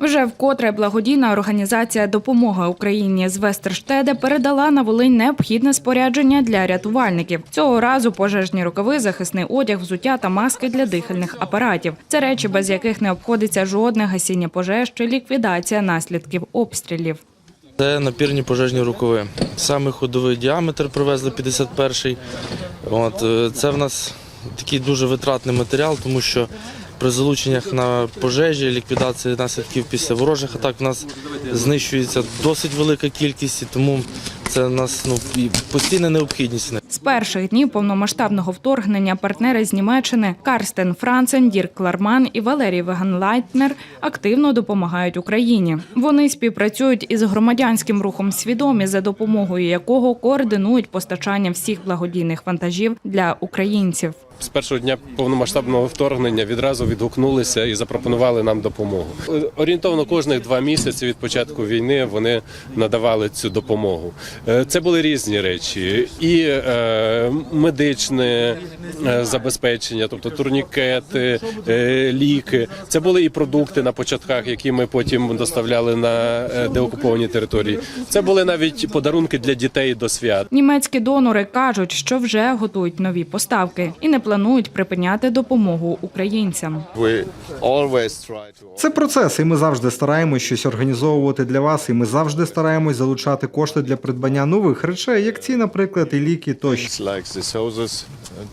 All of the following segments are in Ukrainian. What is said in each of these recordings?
Вже вкотре благодійна організація допомоги Україні з Вестерштеде передала на Волинь необхідне спорядження для рятувальників. Цього разу пожежні рукави, захисний одяг, взуття та маски для дихальних апаратів. Це речі, без яких не обходиться жодне гасіння пожеж чи ліквідація наслідків обстрілів. Це напірні пожежні рукави. Саме ходовий діаметр привезли 51-й. От, е, це в нас такий дуже витратний матеріал, тому що при залученнях на пожежі, ліквідації наслідків після ворожих атак. В нас знищується досить велика кількість, тому це нас ну, постійна необхідність. З перших днів повномасштабного вторгнення партнери з Німеччини Карстен Францен, Дірк Ларман і Валерій Веганлайтнер активно допомагають Україні. Вони співпрацюють із громадянським рухом свідомі, за допомогою якого координують постачання всіх благодійних вантажів для українців. З першого дня повномасштабного вторгнення відразу відгукнулися і запропонували нам допомогу. Орієнтовно кожних два місяці від початку війни вони надавали цю допомогу. Е, Це були різні речі, і е, медичне е, забезпечення, тобто турнікети, е, ліки. Це були і продукти на початках, які ми потім доставляли на деокуповані території. Це були навіть подарунки для дітей до свят. Німецькі донори кажуть, що вже готують нові поставки і не планують припиняти допомогу українцям. Це процес, і ми завжди стараємось щось організовувати для вас, і ми завжди стараємось залучати кошти для придбання нових речей, як ці, наприклад, і ліки тощо.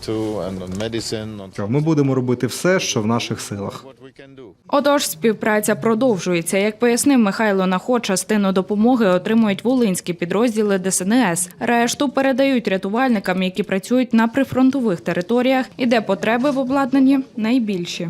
uh, Ми будемо робити все, що в наших силах. Отож, співпраця продовжується. Як пояснив Михайло Нахо, частину допомоги отримують волинські підрозділи ДСНС. Решту передають рятувальникам, які працюють на прифронтових територіях і де потреби в обладнанні найбільші.